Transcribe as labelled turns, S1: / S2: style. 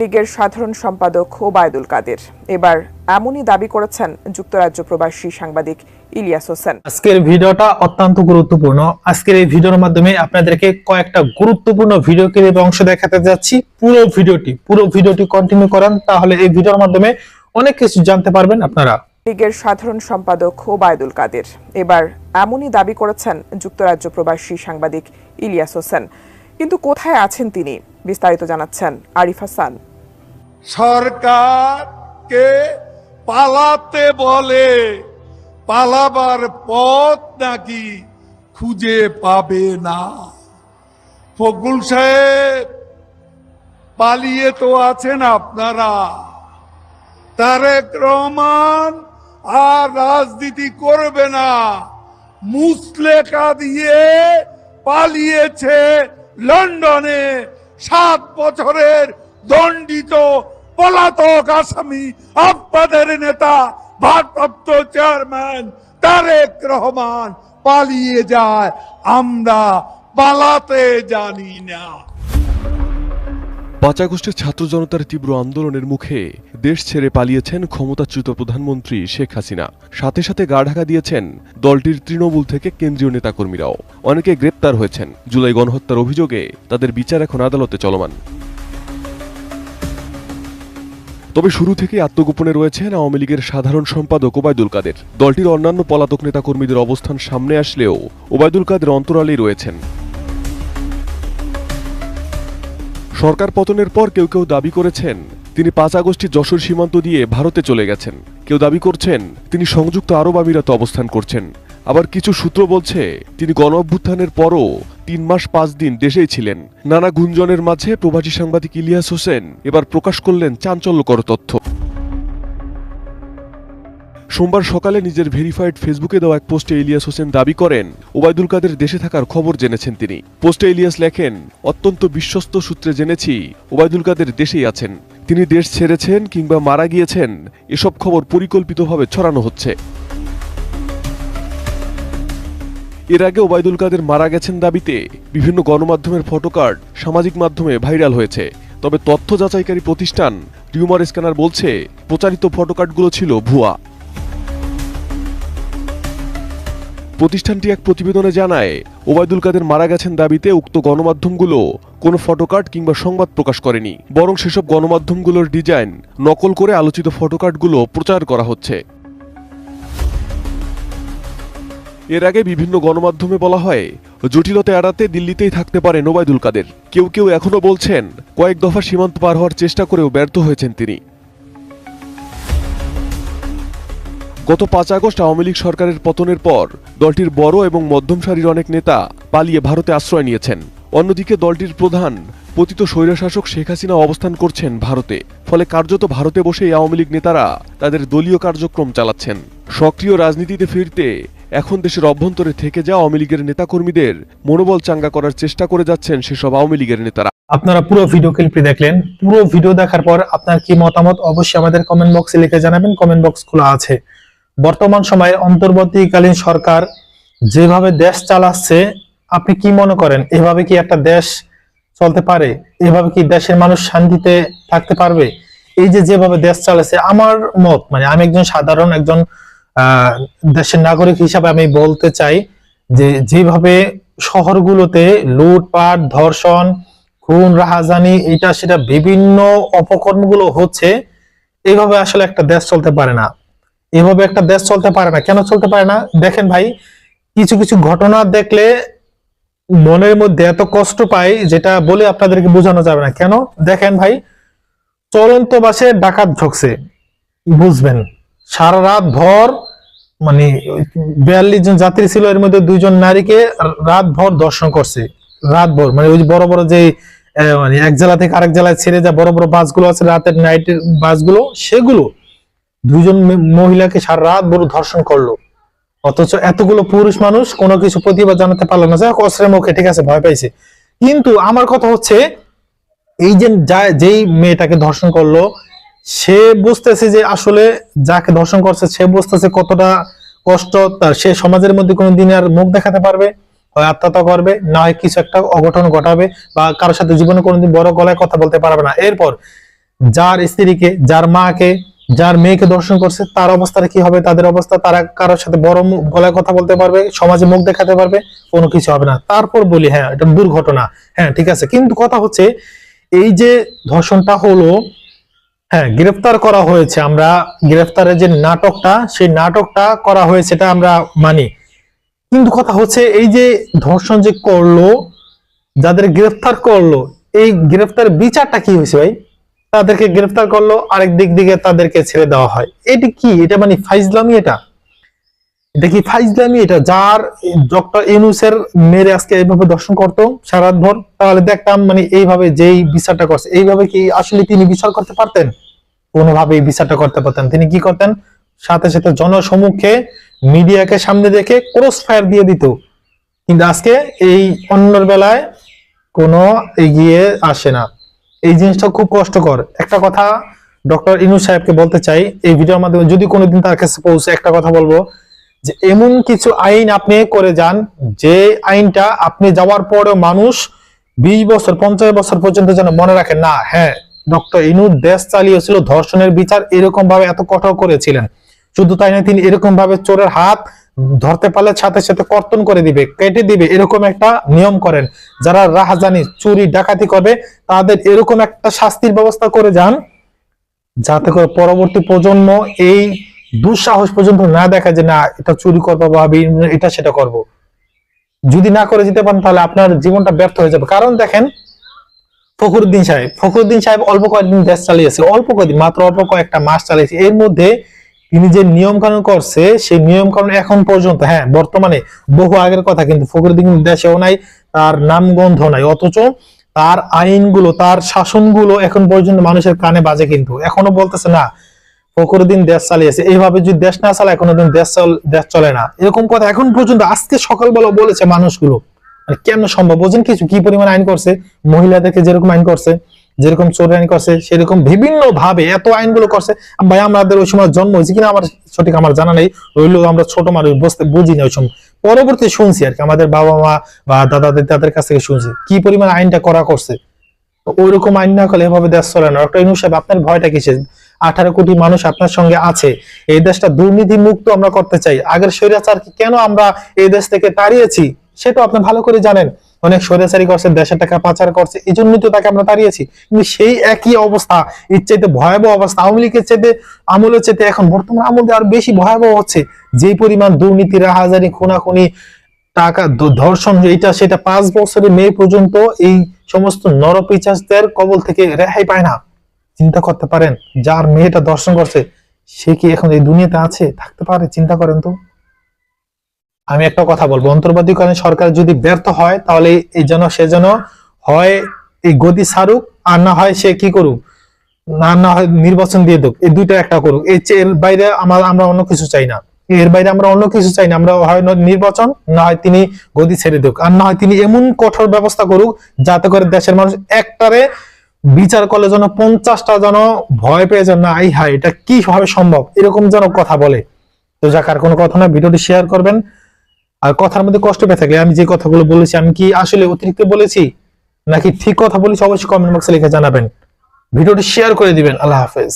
S1: লীগের সাধারণ সম্পাদক ওবায়দুল কাদের। এবার এমনই দাবি করেছেন যুক্তরাজ্য প্রবাসী সাংবাদিক ইলিয়াস হোসেন।
S2: আজকের ভিডিওটা অত্যন্ত গুরুত্বপূর্ণ। আজকের এই ভিডিওর মাধ্যমে আপনাদেরকে কয়েকটা গুরুত্বপূর্ণ ভিডিও ক্লিপ অংশ দেখাতে যাচ্ছি। পুরো ভিডিওটি পুরো ভিডিওটি কন্টিনিউ করান তাহলে এই ভিডিওর মাধ্যমে অনেক কিছু জানতে পারবেন আপনারা।
S1: লীগের সাধারণ সম্পাদক ওবায়দুল কাদের। এবার এমনই দাবি করেছেন যুক্তরাজ্য প্রবাসী সাংবাদিক ইলিয়াস হোসেন। কিন্তু কোথায় আছেন তিনি? বিস্তারিত জানাচ্ছেন আরিফ হাসান।
S3: সরকারকে পালাতে বলে, পালাবার পথ নাকি খুঁজে পাবে না। ফকুল সাহেব, পালিয়ে তো আছেন আপনারা। তারেক রহমান আর রাজনীতি করবে না। মুসলেকা দিয়ে পালিয়েছে লন্ডনে সাত বছরের দণ্ডিত পলাতক আসামি আপনাদের নেতা, ভারপ্রাপ্ত চেয়ারম্যান তারেক রহমান পালিয়ে যায়। আমরা পালাতে জানি না।
S4: পাঁচ আগস্টের ছাত্র জনতার তীব্র আন্দোলনের মুখে দেশ ছেড়ে পালিয়েছেন ক্ষমতাচ্যুত প্রধানমন্ত্রী শেখ হাসিনা। সাথে সাথে গা ঢাকা দিয়েছেন দলটির তৃণমূল থেকে কেন্দ্রীয় নেতাকর্মীরাও। অনেকে গ্রেপ্তার হয়েছেন। জুলাই গণহত্যার অভিযোগে তাদের বিচার এখন আদালতে চলমান। তবে শুরু থেকে আত্মগোপনে রয়েছেন আওয়ামী লীগের সাধারণ সম্পাদক ওবায়দুল কাদের। দলটির অন্যান্য পলাতক নেতাকর্মীদের অবস্থান সামনে আসলেও ওবায়দুল কাদের অন্তরালেই রয়েছেন। সরকার পতনের পর কেউ কেউ দাবি করেছেন, তিনি পাঁচ আগস্টে যশোর সীমান্ত দিয়ে ভারতে চলে গেছেন। কেউ দাবি করছেন, তিনি সংযুক্ত আরব আমিরাতে অবস্থান করছেন। আবার কিছু সূত্র বলছে, তিনি গণ অভ্যুত্থানের পরও তিন মাস পাঁচ দিন দেশেই ছিলেন। নানা গুঞ্জনের মাঝে প্রবাসী সাংবাদিক ইলিয়াস হোসেন এবার প্রকাশ করলেন চাঞ্চল্যকর তথ্য। সোমবার সকালে নিজের ভেরিফাইড ফেসবুকে দেওয়া এক পোস্টে ইলিয়াস হোসেন দাবি করেন, ওবায়দুল কাদের দেশে থাকার খবর জেনেছেন তিনি। পোস্টে ইলিয়াস লেখেন, অত্যন্ত বিশ্বস্ত সূত্রে জেনেছি, ওবায়দুল কাদের দেশেই আছেন। তিনি দেশ ছেড়েছেন কিংবা মারা গিয়েছেন, এসব খবর পরিকল্পিতভাবে ছড়ানো হচ্ছে। এর আগে ওবায়দুল কাদের মারা গেছেন দাবিতে বিভিন্ন গণমাধ্যমের ফটোকার্ড সামাজিক মাধ্যমে ভাইরাল হয়েছে। তবে তথ্য যাচাইকারী প্রতিষ্ঠান রিউমার স্ক্যানার বলছে, প্রচারিত ফটোকার্ডগুলো ছিল ভুয়া। প্রতিষ্ঠানটি এক প্রতিবেদনে জানায়, ওবায়দুল কাদের মারা গেছেন দাবিতে উক্ত গণমাধ্যমগুলো কোনো ফটোকার্ড কিংবা সংবাদ প্রকাশ করেনি। বরং সেসব গণমাধ্যমগুলোর ডিজাইন নকল করে আলোচিত ফটোকার্ডগুলো প্রচার করা হচ্ছে। এর আগে বিভিন্ন গণমাধ্যমে বলা হয়, জটিলতা এড়াতে দিল্লিতেই থাকতে পারেন ওবায়দুল কাদের। কেউ কেউ এখনও বলছেন, কয়েক দফা সীমান্ত পার হওয়ার চেষ্টা করেও ব্যর্থ হয়েছেন তিনি। গত পাঁচ আগস্ট আওয়ামী লীগ সরকারের পতনের পর দলটির বড় এবং মধ্যম সারির অনেক নেতা পালিয়ে ভারতে আশ্রয় নিয়েছেন। অন্যদিকে দলটির প্রধান, পতিত স্বৈরশাসক শেখ হাসিনা অবস্থান করছেন ভারতে। ফলে কার্যত ভারতে বসে আওয়ামী লীগ নেতারা তাদের দলীয় কার্যক্রম চালাচ্ছেন। সক্রিয় রাজনীতিতে ফিরতে এখন দেশের অভ্যন্তরে থেকে যাওয়া আওয়ামী লীগের নেতাকর্মীদের মনোবল চাঙ্গা করার চেষ্টা করে যাচ্ছেন সেসব আওয়ামী লীগের নেতারা।
S2: আপনারা পুরো ভিডিও ক্লিপটি দেখলেন। পুরো ভিডিও দেখার পর আপনার কি মতামত অবশ্যই আমাদের কমেন্ট বক্সে লিখে জানাবেন। কমেন্ট বক্স খোলা আছে। বর্তমান সময়ে অন্তর্বর্তীকালীন সরকার যেভাবে দেশ চালাচ্ছে, আপনি কি মনে করেন? এভাবে কি একটা দেশ চলতে পারে? এভাবে কি দেশের মানুষ শান্তিতে থাকতে পারবে? এই যে যেভাবে দেশ চালাচ্ছে, আমার মত মানে আমি একজন সাধারণ, একজন দেশের নাগরিক হিসাবে আমি বলতে চাই যে যেভাবে শহরগুলোতে লুটপাট, ধর্ষণ, খুন, রাহাজানি, এটা সেটা বিভিন্ন অপকর্মগুলো হচ্ছে এইভাবে আসলে একটা দেশ চলতে পারে না। এভাবে একটা দেশ চলতে পারে না। কেন চলতে পারে না? দেখেন ভাই, কিছু কিছু ঘটনা দেখলে মনের মধ্যে এত কষ্ট পাই যেটা বলে আপনাদেরকে বোঝানো যাবে না। কেন? দেখেন ভাই, চলন্ত বাসে ডাকাত ঢুকছে। বুঝবেন, সারা রাত ভর মানে বিয়াল্লিশ জন যাত্রী ছিল, এর মধ্যে দুইজন নারীকে রাত ভর দর্শন করছে। রাত ভর মানে ওই বড় বড় যে মানে এক জেলা থেকে আরেক জেলায় ছেড়ে যা বড় বড় বাসগুলো আছে, রাতের নাইটের বাসগুলো, সেগুলো দুইজন মহিলাকে সারা রাত ভর ধর্ষণ করল। অথচ এতগুলো পুরুষ মানুষ কোনো কিছু প্রতিবাদ জানাতে পারল না। যাক, অস্ত্রের মুখে, ঠিক আছে, ভয় পাইছে। কিন্তু আমার কথা হচ্ছে, এই যা- যেই মেয়েটাকে ধর্ষণ করল সে বুঝতেছে যে আসলে যাকে ধর্ষণ করছে, সে বুঝতেছে কতটা কষ্ট তার। সে সমাজের মধ্যে কোনো দিন আর মুখ দেখাতে পারবে, হয় আত্মহত্যা করবে, না হয় কিছু একটা অঘটন ঘটাবে বা কারোর সাথে জীবনে কোনোদিন বড় গলায় কথা বলতে পারবে না। এরপর যার স্ত্রীকে, যার মাকে, যার মেয়েকে দর্শন করছে, তার অবস্থাটা কি হবে, তাদের অবস্থা, তারা কারোর সাথে বড় গলায় কথা বলতে পারবে, সমাজে মুখ দেখাতে পারবে, কোনো কিছু হবে না। তারপর বলি হ্যাঁ এটা দুর্ঘটনা। হ্যাঁ ঠিক আছে। কিন্তু কথা হচ্ছে, এই যে ধর্ষণটা হলো হ্যাঁ গ্রেফতার করা হয়েছে। আমরা গ্রেফতারের যে নাটকটা, সেই নাটকটা করা হয়েছে এটা আমরা মানি। কিন্তু কথা হচ্ছে, এই যে ধর্ষণ যে করল, যাদের গ্রেফতার করল, এই গ্রেফতার বিচারটা কি হয়েছে ভাই? তাদেরকে গ্রেফতার করল, আরেক দিক দিকে তাদেরকে ছেড়ে দেওয়া হয়। এটি কি? এটা মানে ফাইজলামি এটা? কি ফাইজলামি এটা, যার ডক্টর ইউনুসের মেরে আজকে এইভাবে দর্শন করতো সারাত ভর তাহলে দেখতাম মানে এইভাবে যেই বিচারটা করছে, এইভাবে কি আসলে তিনি বিচার করতে পারতেন? কোনোভাবে এই বিচারটা করতে পারতেন। তিনি কি করতেন? সাথে সাথে জনসমুখে মিডিয়াকে সামনে দেখে ক্রস ফায়ার দিয়ে দিত। কিন্তু আজকে এই অন্যর বেলায় কোনো এগিয়ে আসে না। এই জিনিসটা খুব কষ্টকর। একটা কথা ডক্টর ইনুস সাহেবকে বলতে চাই, এই ভিডিওর মাধ্যমে যদি কোনোদিন তার কাছে পৌঁছে একটা কথা বলব যে এমন কিছু আইন আপনি করে যান, যে আইনটা আপনি যাওয়ার পরেও মানুষ বিশ বছর, পঞ্চাশ বছর পর্যন্ত যেন মনে রাখে, না হ্যাঁ ডক্টর ইনুস দেশ চালিয়েছিল, ধর্ষণের বিচার এরকম ভাবে এত কঠোর করেছিলেন। শুধু তাই না তিনি এরকম ভাবে চোরের হাত ধরতে পারলে সাথে সাথে কর্তন করে দিবে, কেটে দিবে, এরকম একটা নিয়ম করেন। যারা রাহাজানি, চুরি, ডাকাতি করবে, তাদের এরকম একটা শাস্তির ব্যবস্থা করে যান, যাতে করে পরবর্তী প্রজন্ম এই দুঃসাহস পর্যন্ত না দেখা যে, না, এটা চুরি করব বা এটা সেটা করব। যদি না করে যেতে পারেন, তাহলে আপনার জীবনটা ব্যর্থ হয়ে যাবে। কারণ দেখেন, ফখরুদ্দিন সাহেব ফখরুদ্দিন সাহেব অল্প কয়েকদিন দেশ চালিয়েছে, অল্প কয়েকদিন, মাত্র অল্প কয়েকটা মাস চালিয়েছে। এর মধ্যে তিনি যে নিয়ম কানুন করছে, সেই নিয়ম কানুন এখন পর্যন্ত হ্যাঁ বর্তমানে বহু আগের কথা, কিন্তু ফখরুদ্দিন দেশেও নাই, তার নামগন্ধ নাই, অথচ তার আইনগুলো, তার শাসনগুলো এখন পর্যন্ত মানুষের কানে বাজে কিন্তু। এখনও বলতেছে, না ফখরুদ্দিন দেশ চালিয়েছে। এইভাবে যদি দেশ না চালায়, কোনোদিন দেশ দেশ চলে না। এরকম কথা এখন পর্যন্ত আজকে সকালবেলা বলেছে মানুষগুলো। মানে কেন সম্ভব? বোঝেন কিছু কি পরিমাণ আইন করছে? মহিলাদেরকে যেরকম আইন করছে, যেরকম চোর আইন করছে, সেরকম বিভিন্ন ভাবে এত আইনগুলো করছে। ভাই, আমাদের ওই সময় জন্ম হয়েছে কিনা আমার সঠিক আমার জানা নেই। ওইগুলো আমরা ছোট মানুষ বুঝতে বুঝি না ওই সময়। পরবর্তী শুনছি আর কি। আমাদের বাবা মা বা দাদা তাদের কাছ থেকে শুনছি। কি পরিমাণ আইনটা করা করছে? তো ওইরকম আইন না করলে এভাবে দেশ চলে না। ডক্টর ইনু সাহেব, আপনার ভয়টা কিসের? আঠারো কোটি মানুষ আপনার সঙ্গে আছে। এই দেশটা দুর্নীতি মুক্ত আমরা করতে চাই। আগের স্বৈরাচারকে কেন আমরা এই দেশ থেকে তাড়িয়েছি, সেটা আপনি ভালো করে জানেন। অনেক স্বৈরাচারী করছে, দেশের টাকা পাচার করছে এই জন্যই তো তাকে আমরা তাড়িয়েছি। কিন্তু সেই একই অবস্থা চাইতে ভয়াবহ অবস্থা, আওয়ামী লীগের চাইতে, আমলের চাইতে এখন বর্তমান আমলে আর বেশি ভয়াবহ হচ্ছে। যে পরিমাণ দুর্নীতি রাহাজারি খুনাখুনি, টাকা ধর্ষণ এটা সেটা পাঁচ বছরের মেয়ে পর্যন্ত এই সমস্ত নরপিচাসদের কবল থেকে রেহাই পায় না। চিন্তা করতে পারেন, যার মেয়েটা দর্শন করছে, সে কি এখন এই দুনিয়াতে আছে? থাকতে পারে, চিন্তা করেন তো। আমি একটা কথা বলব, অন্তর্বর্তীকালীন সরকার যদি ব্যর্থ হয়, তাহলে এই যেন, সে যেন হয়, এই গদি ছাড়ুক আর না হয় সে কি করুক? না না হয় নির্বাচন দিয়ে দেখ এই দুইটা একটা করুক। এই এর বাইরে আমার আমরা অন্য কিছু চাই না। এর বাইরে আমরা অন্য কিছু চাই না, আমরা হয় নির্বাচন, না হয় তিনি গদি ছেড়ে দেখ আর না হয় তিনি এমন কঠোর ব্যবস্থা করুক, যাতে করে দেশের মানুষ একটারে বিচার করলে যেন পঞ্চাশটা যেন ভয় পেয়ে যেন, না আই হাই এটা কি ভাবে সম্ভব? এরকম যেন কথা বলে। তো যাক, আর কোনো কথা না, ভিডিওটি শেয়ার করবেন। আর কথার মধ্যে কষ্ট পেয়ে থাকলে আমি যে কথাগুলো বলেছি, আমি কি আসলে অতিরিক্ত বলেছি? নাকি ঠিক কথা বলেছি, অবশ্যই কমেন্ট বক্সে লিখে জানাবেন। ভিডিওটি শেয়ার করে দিবেন। আল্লাহ হাফেজ।